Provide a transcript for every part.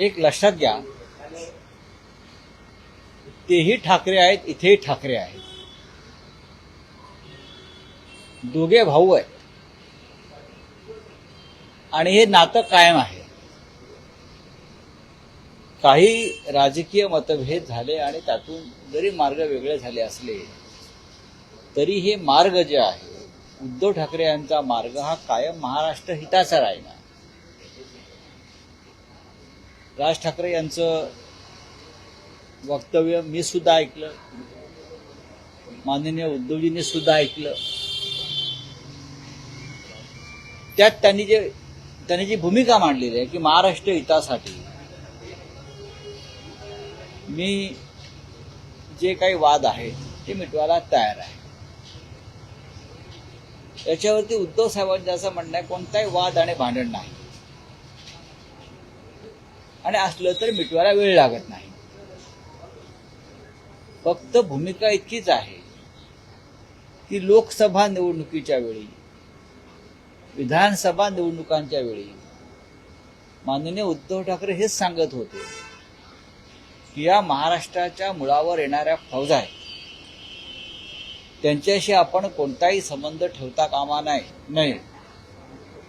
एक लक्षात घ्या. तेही ठाकरे आहेत इथेही ठाकरे आहेत. दोघे भाऊ आहेत. आणि हे नातं कायम आहे. काही राजकीय मतभेद झाले आणि त्यातून जरी मार्ग वेगळे झाले असले तरी हे मार्ग जे आहे उद्धव ठाकरे यांचा मार्ग हा कायम महाराष्ट्र हिताचा राहिला. राज ठाकरे यांचं वक्तव्य मी सुद्धा ऐकलं. माननीय उद्धवजींनी सुद्धा ऐकलं. त्यात त्यांनी जे त्यांनी जी भूमिका मांडलेली आहे की महाराष्ट्र हितासाठी मी जे काही वाद आहेत ते मिटवायला तयार आहे. याच्यावरती उद्धव साहेबांचं असं म्हणणं आहे कोणताही वाद आणि भांडण नाही. आणि असलं तर मिटवायला वेळ लागत नाही. फक्त भूमिका इतकीच आहे की लोकसभा निवडणुकीच्या वेळी विधानसभा निवडणुकांच्या वेळी माननीय उद्धव ठाकरे हेच सांगत होते की या महाराष्ट्राच्या मुळावर येणाऱ्या फौजा आहेत. त्यांच्याशी आपण कोणताही संबंध ठेवता कामा नाही नाही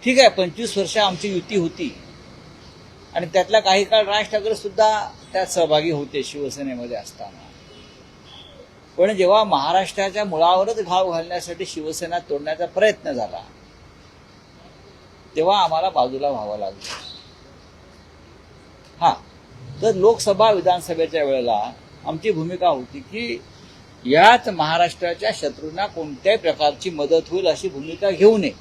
ठीक आहे पंचवीस वर्ष आमची युती होती. आणि त्यातला काही काळ राज ठाकरे सुद्धा त्यात सहभागी होते शिवसेनेमध्ये असताना. पण जेव्हा महाराष्ट्राच्या मुळावरच घाव घालण्यासाठी शिवसेना तोडण्याचा प्रयत्न झाला तेव्हा आम्हाला बाजूला व्हावं लागलं. हा तर लोकसभा विधानसभेच्या वेळेला आमची भूमिका होती की याच महाराष्ट्राच्या शत्रूंना कोणत्याही प्रकारची मदत होईल अशी भूमिका घेऊ नये.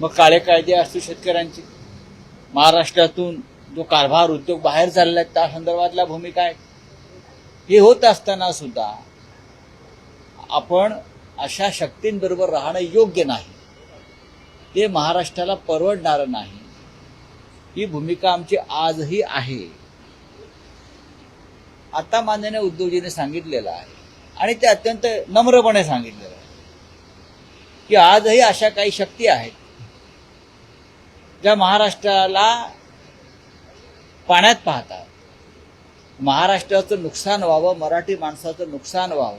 मग काळे कायदे असतील शेतकऱ्यांची. महाराष्ट्रातून जो कारभार उद्योग बाहेर चाललाय त्या संदर्भातल्या भूमिका आहेत हे होत असताना सुद्धा आपण अशा शक्तींबरोबर राहणं योग्य नाही. ते महाराष्ट्राला परवडणारं नाही. ही भूमिका आमची आजही आहे. आता माननीय उद्योगजीने सांगितलेलं आहे आणि ते अत्यंत नम्रपणे सांगितलेलं आहे की आजही अशा काही शक्ती आहेत ज्या महाराष्ट्राला पाण्यात पाहतात. महाराष्ट्राचं नुकसान व्हावं मराठी माणसाचं नुकसान व्हावं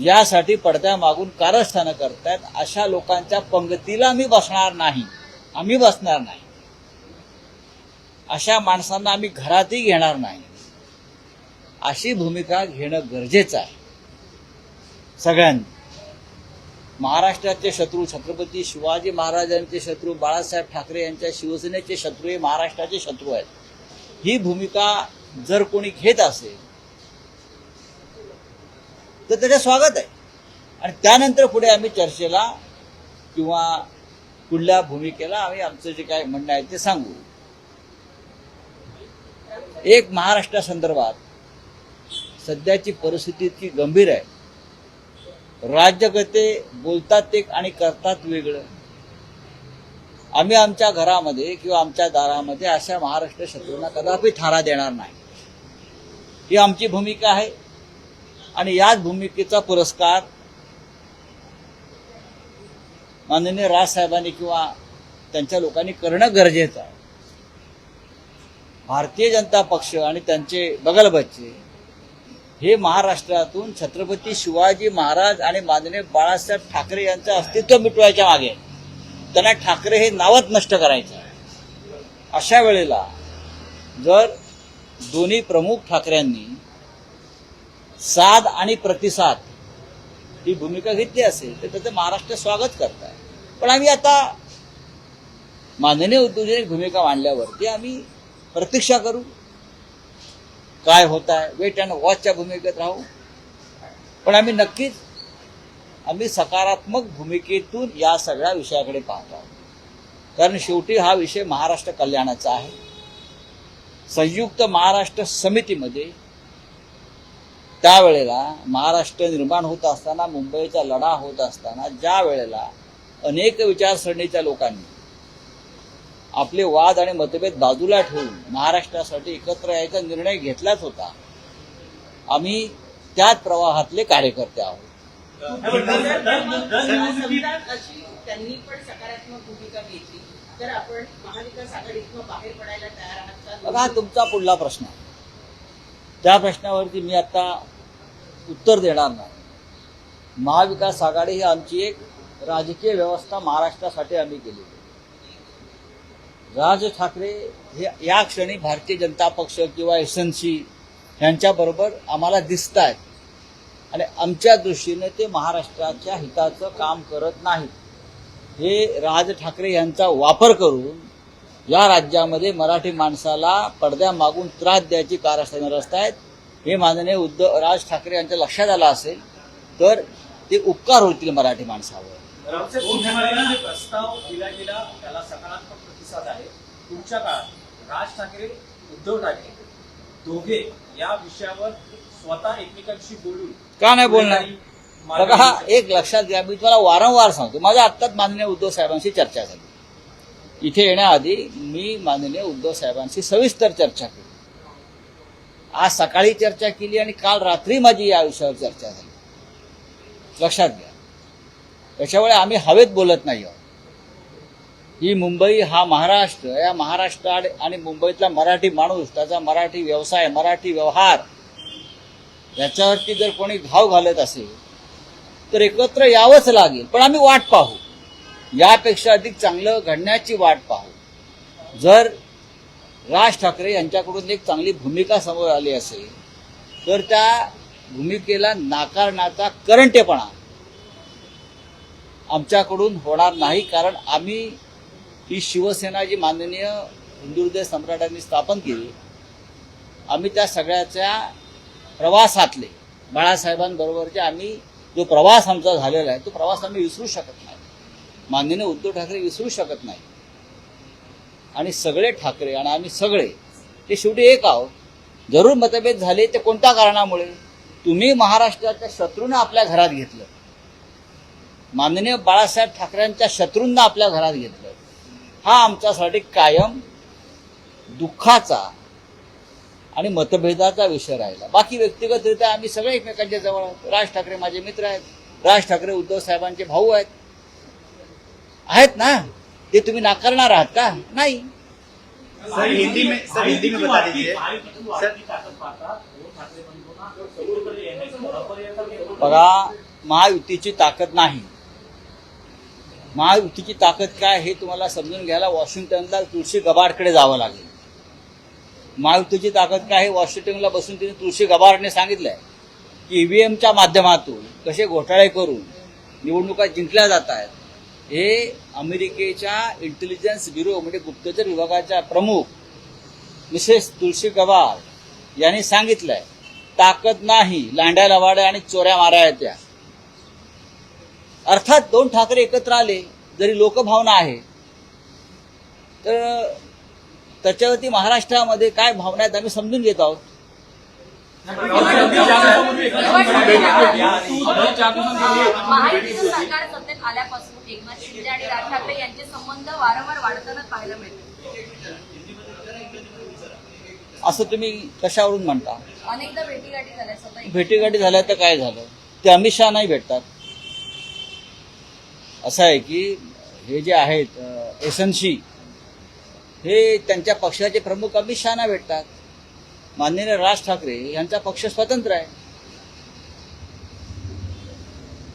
यासाठी पडद्या मागून कारस्थानं करतायत अशा लोकांच्या पंगतीला मी बसणार नाही. आम्ही बसणार नाही. अशा माणसांना आम्ही घरातही घेणार नाही. अशी भूमिका घेणं गरजेचं आहे. सगळ्यांनी. महाराष्ट्राचे शत्रू छत्रपती शिवाजी महाराजांचे शत्रू बाळासाहेब ठाकरे यांच्या शिवसेनेचे शत्रू हे महाराष्ट्राचे शत्रू आहेत. ही भूमिका जर कोणी घेत असेल तर त्याचं स्वागत आहे. आणि त्यानंतर पुढे आम्ही चर्चेला किंवा पुढल्या भूमिकेला आम्ही आमचं जे काय म्हणणं आहे ते सांगू. एक महाराष्ट्रासंदर्भात सध्याची परिस्थिती इतकी गंभीर आहे. राज्यकर्ते बोलतात एक आणि करतात वेगळं. आम्ही आमच्या घरामध्ये किंवा आमच्या दारामध्ये अशा महाराष्ट्र शत्रूंना कदापि थारा देणार नाही. ही आमची भूमिका आहे आणि याच भूमिकेचा पुरस्कार माननीय राजसाहेबांनी किंवा त्यांच्या लोकांनी करणं गरजेचं आहे. भारतीय जनता पक्ष आणि त्यांचे बगलबच्चे हे महाराष्ट्रातून छत्रपती शिवाजी महाराज आणि माननीय बाळासाहेब ठाकरे यांचं अस्तित्व मिटवायच्या मागे त्यांना ठाकरे हे नावच नष्ट करायचं. अशा वेळेला जर दोन्ही प्रमुख ठाकरेंनी साध आणि प्रतिसाद ही भूमिका घेतली असेल तर त्याचं महाराष्ट्र स्वागत करत आहे पण आम्ही आता माननीय उद्योजक भूमिका मांडल्यावरती आम्ही प्रतीक्षा करू. काय होत आहे वेट अँड वॉचच्या भूमिकेत राहू. पण आम्ही नक्कीच आम्ही सकारात्मक भूमिकेतून या सगळ्या विषयाकडे पाहतो आहोत. कारण शेवटी हा विषय महाराष्ट्र कल्याणाचा आहे. संयुक्त महाराष्ट्र समितीमध्ये त्यावेळेला महाराष्ट्र निर्माण होत असताना मुंबईचा लढा होत असताना ज्या वेळेला अनेक विचारसरणीच्या लोकांनी आपले वाद आणि मतभेद बाजूला ठेवून महाराष्ट्रासाठी एकत्र यायचा निर्णय घेतलाच होता. आम्ही त्याच प्रवाहातले कार्यकर्ते आहोत. त्यांनी पण सकारात्मक भूमिका घेतली तर आपण महाविकास आघाडीतून बाहेर पडायला तयार आहात बघा हा तुमचा पुढला प्रश्न. त्या प्रश्नावरती मी आता उत्तर देणार नाही. महाविकास आघाडी ही आमची एक राजकीय व्यवस्था महाराष्ट्रासाठी आम्ही केलेली राज ठाकरे हे या क्षणी भारतीय जनता पक्ष किंवा एस एन सी यांच्याबरोबर आम्हाला दिसत आहेत आणि आमच्या दृष्टीने ते महाराष्ट्राच्या हिताचं काम करत नाहीत. हे राज ठाकरे यांचा वापर करून या राज्यामध्ये मराठी माणसाला पडद्यामागून त्रास द्यायची कारस्थाने रचत आहेत हे माननीय उद्धव राज ठाकरे यांच्या लक्षात आलं असेल तर ते उपकार होतील मराठी माणसावर. प्रस्ताव दिला गेला त्याला सकारात्मक प्रतिसाद आहे. तुमच्या काळात राज ठाकरे उद्धव ठाकरे दोघे या विषयावर स्वतः एकमेकांशी बोलून का नाही बोलणार? बघा हा. एक लक्षात घ्या मी तुम्हाला वारंवार सांगतो. माझ्या आत्ताच माननीय उद्धव साहेबांशी चर्चा झाली. इथे येण्याआधी मी माननीय उद्धव साहेबांशी सविस्तर चर्चा केली. आज सकाळी चर्चा केली आणि काल रात्री माझी या विषयावर चर्चा झाली. लक्षात घ्या. त्याच्यामुळे आम्ही हवेत बोलत नाही आहोत. ही मुंबई हा महाराष्ट्र या महाराष्ट्र आणि मुंबईतला मराठी माणूस त्याचा मराठी व्यवसाय मराठी व्यवहार याच्यावरती जर कोणी घाव घालत असेल तर एकत्र यावंच लागेल. पण आम्ही वाट पाहू. यापेक्षा अधिक चांगलं घडण्याची वाट पाहू. जर राज ठाकरे यांच्याकडून एक चांगली भूमिका समोर आली असेल तर त्या भूमिकेला नाकारण्याचा करंटेपणा आमच्याकडून होणार नाही कारण आम्ही ही शिवसेना जी माननीय हिंदू सम्राटांनी स्थापन केली आम्ही त्या सगळ्याच्या प्रवासातले बाळासाहेबांबरोबरचे आम्ही जो प्रवास आमचा झालेला आहे तो प्रवास आम्ही विसरू शकत नाही. माननीय उद्धव ठाकरे विसरू शकत नाही. आणि सगळे ठाकरे आणि आम्ही सगळे ते शेवटी एक आहोत. जरूर मतभेद झाले ते कोणत्या कारणामुळे? तुम्ही महाराष्ट्राच्या शत्रूनं आपल्या घरात घेतलं. माननीय बाळासाहेब ठाकरेंच्या शत्रूंना आपल्या घरात घेतलं. हा आमच्यासाठी कायम दुःखाचा आणि मतभेदाचा विषय राहिला. बाकी व्यक्तिगतरित्या आम्ही सगळे एकमेकांच्या जवळ आहोत. राज ठाकरे माझे मित्र आहेत. राज ठाकरे उद्धव साहेबांचे भाऊ आहेत. आहेत ना? ते तुम्ही नाकारणार आहात का? नाही. सर हिंदी में सर हिंदी में बता दीजिए. बघा महायुतीची ताकद नाही. महायुतीची ताकद काय हे तुम्हाला समजून घ्यायला वॉशिंग्टनला तुळशी गबाडकडे जावं लागेल. महायुतीची ताकद काय हे वॉशिंग्टनला बसून तिने तुळशी गबाडने सांगितलंय की ईव्हीएमच्या माध्यमातून कसे घोटाळे करून निवडणुका जिंकल्या जात आहेत हे अमेरिकेच्या इंटेलिजन्स ब्युरो म्हणजे गुप्तचर विभागाच्या प्रमुख मिसेस तुळशी गबाड यांनी सांगितलंय ताकद नाही लांड्या लवाड्या आणि चोऱ्या माऱ्या आहेत त्या अर्थात दोन ठाकरे एकत्र आले जरी लोकभावना आहे तर त्याच्यावरती महाराष्ट्रामध्ये काय भावना आहेत आम्ही समजून घेत आहोत. महायुतीचं सरकार सत्तेत आल्यापासून एकनाथ शिंदे आणि राज ठाकरे यांचे संबंध वारंवार वाढताना पाहायला मिळते असं तुम्ही कशावरून म्हणता? अनेकदा भेटीगाठी झाल्या भेटीगाठी झाल्या तर काय झालं? ते अमित शहा नाही भेटतात. असं आहे की हे जे आहेत एस हे त्यांच्या पक्षाचे प्रमुख अमित शहाना भेटतात. माननीय राज ठाकरे यांचा पक्ष स्वतंत्र आहे.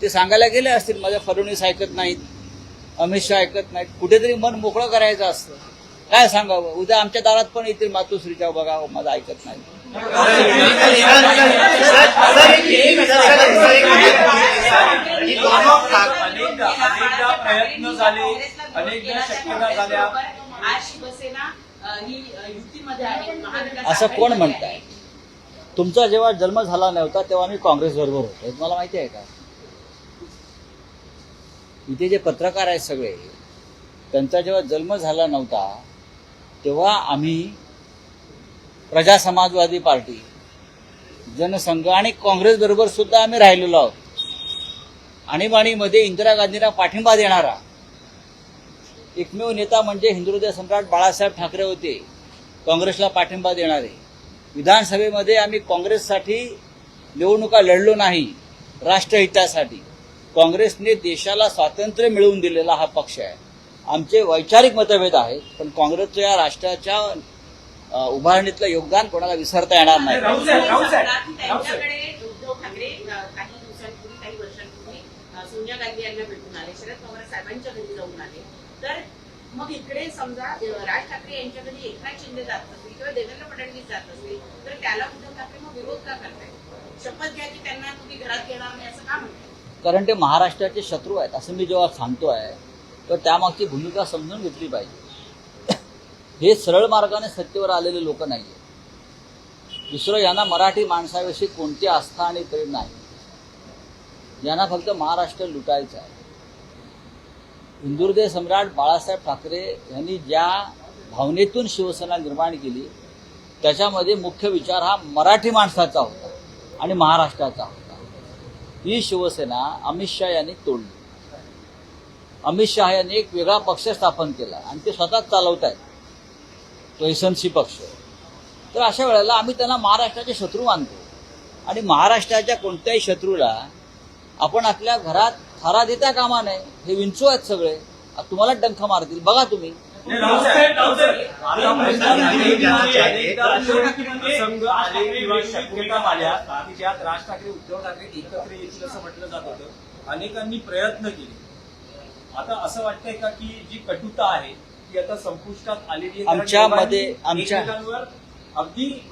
ते सांगायला गेले असतील माझ्या फडणवीस ऐकत नाहीत अमित शहा ऐकत नाहीत कुठेतरी मन मोकळं करायचं असतं. काय सांगावं? उद्या आमच्या दारात पण येतील मातोश्रीच्या बघावं माझं ऐकत नाही अनेकदा अनेकदा प्रयत्न झाले अनेकदा शक्यता झाल्या आज शिवसेना ही युतीमध्ये आहे असं कोण म्हणताय? तुमचा जेव्हा जन्म झाला नव्हता तेव्हा मी काँग्रेस बरोबर होतो. तुम्हाला माहिती आहे का? इथे जे पत्रकार आहेत सगळे त्यांचा जेव्हा जन्म झाला नव्हता तेव्हा आम्ही प्रजा समाजवादी पार्टी. जनसंघ आणि काँग्रेस बरोबर सुद्धा आम्ही राहिलेलो आहोत. आणीबाणीमध्ये इंदिरा गांधींना पाठिंबा देणारा एकमेव नेता म्हणजे हिंदू सम्राट बाळासाहेब ठाकरे होते. काँग्रेसला पाठिंबा देणारे. विधानसभेमध्ये आम्ही काँग्रेससाठी निवडणुका लढलो नाही राष्ट्रहितासाठी. काँग्रेसने देशाला स्वातंत्र्य मिळवून दिलेला हा पक्ष आहे. आमचे वैचारिक मतभेद आहेत पण काँग्रेसच्या राष्ट्राच्या उभारणीतलं योगदान कोणाला विसरता येणार नाही. सोनिया गांधी यांना भेटून आले शरद पवार साहेबांच्या घरी जाऊन आले. तर मग इकडे समजा राज ठाकरे यांच्या घरी एकनाथ शिंदे जात असतील किंवा देवेंद्र फडणवीस जात असतील तर त्याला उद्धव ठाकरे मग विरोध का करताय शपथ घ्या की त्यांना तुम्ही घरात घेणार नाही असं का म्हणताय? कारण ते महाराष्ट्राचे शत्रू आहेत असं मी जेव्हा सांगतो आहे तर त्यामागची भूमिका समजून घेतली पाहिजे. हे सरळ मार्गाने सत्तेवर आलेले लोक नाही आहेत दुसरं यांना मराठी माणसाविषयी कोणती आस्था आणि प्रेम नाही. यांना फक्त महाराष्ट्र लुटायचं आहे. हिंदुहृदय सम्राट बाळासाहेब ठाकरे यांनी ज्या भावनेतून शिवसेना निर्माण केली त्याच्यामध्ये मुख्य विचार हा मराठी माणसाचा होता आणि महाराष्ट्राचा होता. ही शिवसेना अमित शहा यांनी तोडली. अमित शहा यांनी एक वेगळा पक्ष स्थापन केला आणि ते स्वतःच चालवत आहेत तो एसएनसी पक्ष. तर अशा वेळेला आम्ही त्यांना महाराष्ट्राचे शत्रू मानतो. आणि महाराष्ट्राच्या कोणत्याही शत्रूला आपण आपल्या घरात थारा देता कामा नये हे विंचू आहेत सगळे. तुम्हाला डंख मारतील. बघा तुम्ही. राज ठाकरे उद्धव ठाकरे एकत्र येतील असं म्हटलं जात होतं. अनेकांनी प्रयत्न केले. आता असं वाटतंय का की जी कटुता आहे ती आता संपुष्टात आलेली आहे. आमच्यामध्ये- आमच्या- अगदी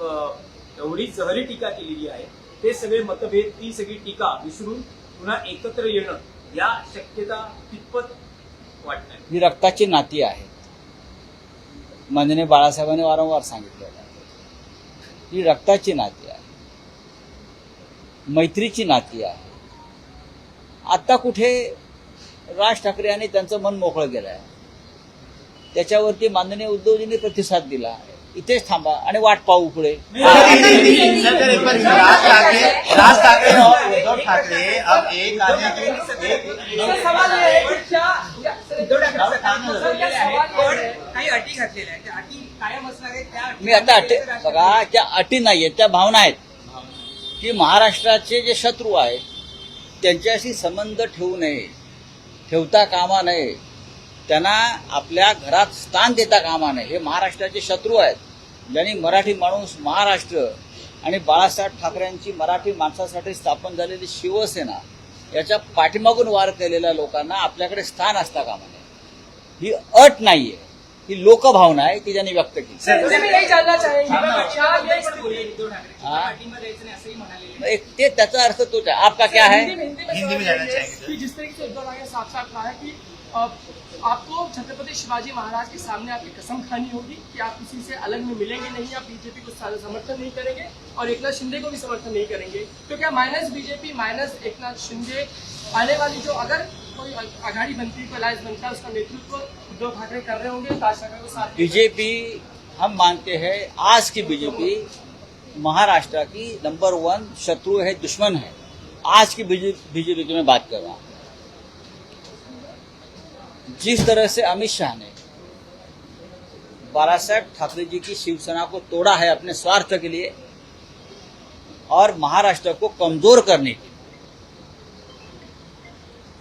एवढी जहरी टीका केलेली आहे. ते सगळे मतभेद ती सगळी टीका विसरून पुन्हा एकत्र येणं या शक्यता कितपत वाटत ही रक्ताची नाती आहेत. माननीय बाळासाहेबांनी वारंवार सांगितलेलं आहे. ही रक्ताची नाती आहे. मैत्रीची नाती आहे. आता कुठे राज ठाकरे यांनी त्यांचं मन मोकळं केलं आहे त्याच्यावरती माननीय उद्धवजींनी प्रतिसाद दिला. इथेच थांबा आणि वाट पाहू पुढे. राज ठाकरे उद्धव ठाकरे अब एक की हे हे मी आता अटी बघा त्या अटी नाही आहेत त्या भावना आहेत. की महाराष्ट्राचे जे शत्रू आहेत त्यांच्याशी संबंध ठेवू नये ठेवता कामा नये. त्यांना आपल्या घरात स्थान देता कामा नये. हे महाराष्ट्राचे शत्रू आहेत. ज्यांनी मराठी माणूस महाराष्ट्र आणि बाळासाहेब ठाकरेंची मराठी माणसासाठी स्थापन झालेली शिवसेना याच्या पाठीमागून वार केलेल्या लोकांना आपल्याकडे स्थान असता कामा नये. ही अट नाहीये. ही लोकभावना आहे ती त्यांनी व्यक्त केली. हाँ। ते त्याचा अर्थ तोच आहे. आपका क्या है? हिंदी में हिंदी में आपको छत्रपति शिवाजी महाराज के सामने आपकी कसम खानी होगी कि आप किसी से अलग में मिलेंगे नहीं, आप बीजेपी को समर्थन नहीं करेंगे और एकनाथ शिंदे को भी समर्थन नहीं करेंगे। तो क्या minus BJP, minus Eknath Shinde आने वाली जो अगर कोई आघाड़ी बनती है अलायंस बनता है, उसका नेतृत्व उद्धव ठाकरे कर रहे होंगे राज को साथ बीजेपी, हम मानते हैं, आज की बीजेपी महाराष्ट्र की नंबर वन शत्रु है, दुश्मन है। आज की बीजेपी की मैं बात कर रहा हूँ। जिस तरह से अमित शाह ने बाला साहेब ठाकरे जी की शिवसेना को तोड़ा है अपने स्वार्थ के लिए और महाराष्ट्र को कमज़ोर करने के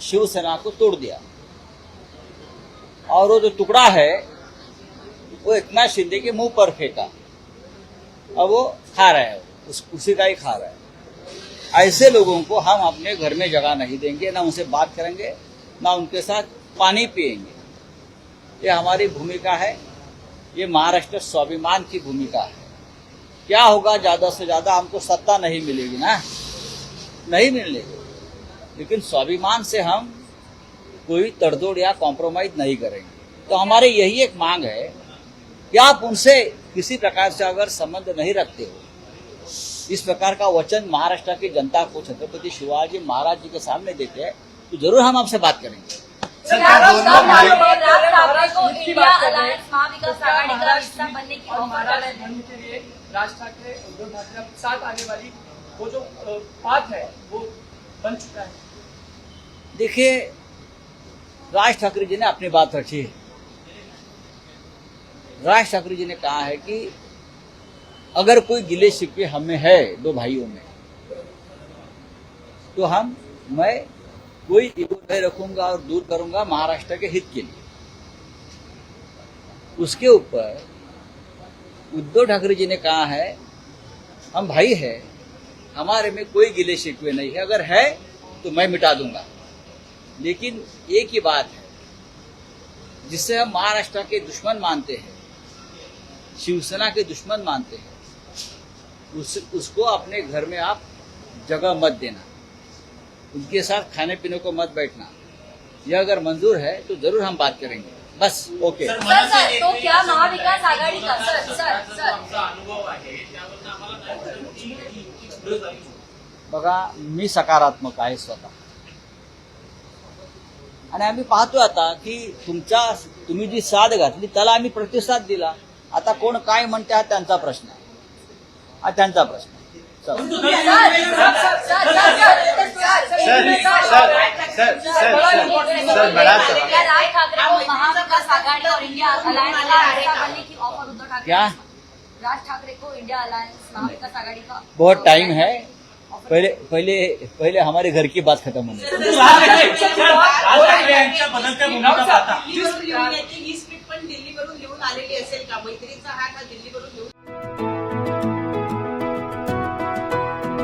शिवसेना को तोड़ दिया। और वो जो टुकड़ा है वो इतना शिंदे के मुँह पर फेंका। अब वो खा रहा है उस, उसी का ही खा रहा है। ऐसे लोगों को हम अपने घर में जगह नहीं देंगे ना उनसे बात करेंगे ना उनके साथ पानी पिएँगे। ये हमारी भूमिका है। ये महाराष्ट्र स्वाभिमान की भूमिका है। क्या होगा, ज़्यादा से ज़्यादा हमको सत्ता नहीं मिलेगी ना? नहीं मिलेगी। लेकिन स्वाभिमान से हम कोई तड़जोड़ या कॉम्प्रोमाइज नहीं करेंगे। तो हमारे यही एक मांग है कि आप उनसे किसी प्रकार से अगर संबंध नहीं रखते हो, इस प्रकार का वचन महाराष्ट्र की जनता को छत्रपति शिवाजी महाराज जी के सामने देते हैं तो ज़रूर हम आपसे बात करेंगे। राज दोनों ठाकरे राज ठाकरे को की इंडिया बात कर रहे हैं। अलायंस महाविकास तो क्या आघाड़ी का महाराष्ट्र हिस्सा बनने की और ऑफर कर रहे महाराष्ट्र हैं। बनने के लिए राज ठाकरे उद्धव ठाकरे के साथ आने वाली वो जो अ, बात है वो बन चुका है। देखिए राज ठाकरे जी ने अपनी बात रखी है। राज ठाकरे जी ने कहा है कि अगर कोई गिले शिकवे हमें है दो भाइयों में तो हम मैं कोई ईगो नहीं रखूँगा और दूर करूँगा महाराष्ट्र के हित के लिए। उसके ऊपर उद्धव ठाकरे जी ने कहा है, हम भाई है, हमारे में कोई गिले शिकवे नहीं है, अगर है तो मैं मिटा दूँगा। लेकिन एक ही बात है जिससे हम महाराष्ट्र के दुश्मन मानते हैं, शिवसेना के दुश्मन मानते हैं, उस, उसको अपने घर में आप जगह मत देना। उनके साथ खाने पीने को मत बैठना। यह अगर मंजूर है तो जरूर हम बात करेंगे। बस ओके। सर, सर सर तो क्या महाविकास आघाडी का? सर सर सर बघा मी सकारात्मक आहे स्वतः. आणि आम्ही पाहतो आता की तुमच्या तुम्ही जी साथ घातली त्याला आम्ही प्रतिसाद दिला. आता कोण काय म्हणते हा त्यांचा प्रश्न आहे. हा त्यांचा प्रश्न आहे. राज ठाकरे को महाविकास आघाड़ी और इंडिया अलायंस का हिस्सा बनने की ऑफर उद्धव ठाकरे क्या राज ठाकरे को इंडिया अलायंस महाविकास आघाड़ी का बहुत टाइम है पहले पहले पहले हमारे घर की बात खत्म होने बदलत्या भूमिका पाहता दिल्लीवरून लिहून येते ही स्क्रिप्ट पण दिल्लीवरून लिहून आलेली असेल का मैत्रीचा